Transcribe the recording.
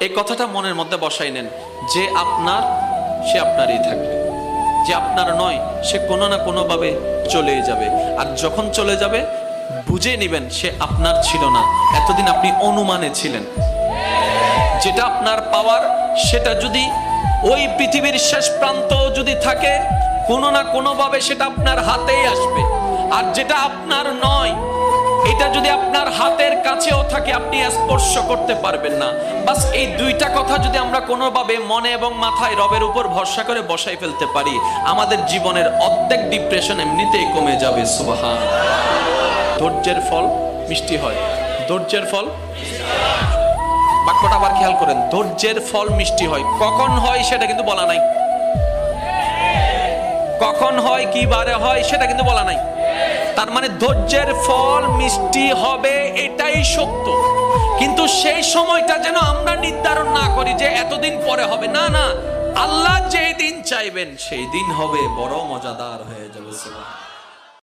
এই কথাটা মনের মধ্যে বসাই নেন, যে আপনার, সে আপনারই থাকবে। যে আপনার নয়, সে কোনো না কোনোভাবে চলেই যাবে। আর যখন চলে যাবে, বুঝে নেবেন সে আপনার ছিল না। এতদিন আপনি অনুমানে ছিলেন। যেটা আপনার পাওয়ার, সেটা যদি ওই পৃথিবীর শেষ প্রান্ত যদি থাকে, কোনো না কোনোভাবে সেটা আপনার হাতেই আসবে। আর যেটা আপনার নয় এটা যদি আপনার হাতের কাছেও থাকে, আপনি স্পর্শ করতে পারবেন না। বাস এই দুইটা কথা যদি আমরা কোনোভাবে মনে এবং মাথায় রবের উপর ভরসা করে বসাই ফেলতে পারি, আমাদের জীবনের অর্ধেক ডিপ্রেশন এমনিতেই কমে যাবে, সুবাহান। ধৈর্যের ফল মিষ্টি হয়। ধৈর্যের ফল বাক্যটা আবার খেয়াল করেন, ধৈর্যের ফল মিষ্টি হয়। কখন হয় সেটা কিন্তু বলা নাই। কখন হয়, কি বারে হয় সেটা কিন্তু বলা নাই। তার মানে ধৈর্যের ফল মিষ্টি হবে, এটাই সত্য। কিন্তু সেই সময়টা যেন আমরা নির্ধারণ না করি যে এতদিন পরে হবে। না না, আল্লাহ যেই দিন চাইবেন, সেই দিন হবে, বড় মজাদার হয়ে যাবে।